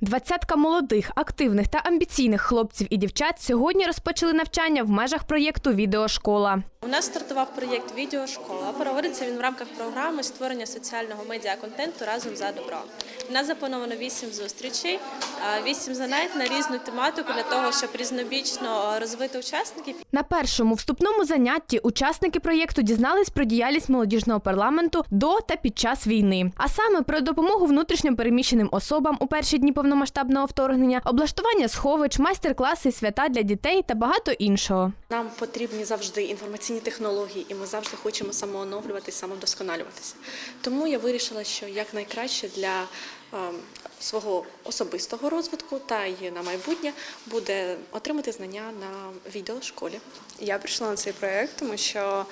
Двадцятка молодих, активних та амбіційних хлопців і дівчат сьогодні розпочали навчання в межах проєкту Відеошкола. У нас стартував проєкт Відеошкола. Проводиться він в рамках програми створення соціального медіаконтенту разом за добро. У нас заплановано вісім зустрічей, вісім занять на різну тематику для того, щоб різнобічно розвити учасників На першому вступному занятті учасники проєкту дізнались про діяльність молодіжного парламенту до та під час війни, а саме про допомогу внутрішньо переміщеним особам у перші дні повномасштабного вторгнення, облаштування сховищ, майстер-класи, свята для дітей та багато іншого. Нам потрібні завжди інформаційні технології, і ми завжди хочемо самооновлюватися, самовдосконалюватися. Тому я вирішила, що якнайкраще для ем, свого особистого розвитку та й на майбутнє буде отримати знання на відеошколі. Я прийшла на цей проект, тому що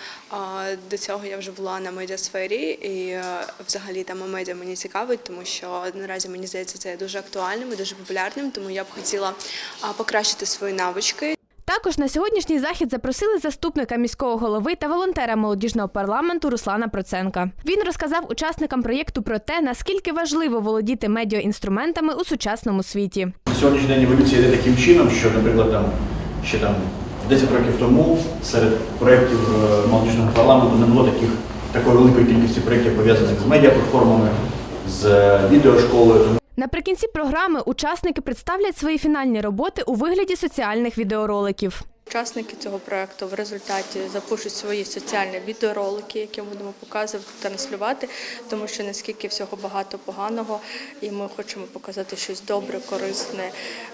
до цього я вже була на медіасфері, і е, взагалі тема медіа мені цікавить, тому що наразі мені здається це дуже актуальним і дуже популярним. Тому я б хотіла покращити свої навички Також на сьогоднішній захід запросили заступника міського голови та волонтера молодіжного парламенту Руслана Проценка. Він розказав учасникам проєкту про те, наскільки важливо володіти медіаінструментами у сучасному світі. На сьогоднішній день еволюція йде таким чином, що, наприклад, там ще там 10 років тому серед проєктів е, молодіжного парламенту не було таких такої великої кількості проєктів пов'язаних з медіаплатформами, з е, відеошколою. Наприкінці програми учасники представлять свої фінальні роботи у вигляді соціальних відеороликів. Учасники цього проекту в результаті запишуть свої соціальні відеоролики, які ми будемо показувати, транслювати, тому що наскільки всього багато поганого, і ми хочемо показати щось добре, корисне,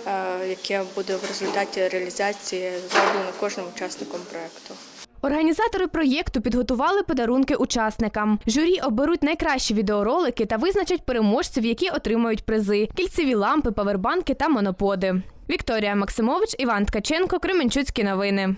е, яке буде в результаті реалізації зроблено кожним учасником проекту. Організатори проєкту підготували подарунки учасникам. Журі оберуть найкращі відеоролики та визначать переможців, які отримають призи: кільцеві лампи, павербанки та моноподи. Вікторія Максимович, Іван Ткаченко, Кременчуцькі новини.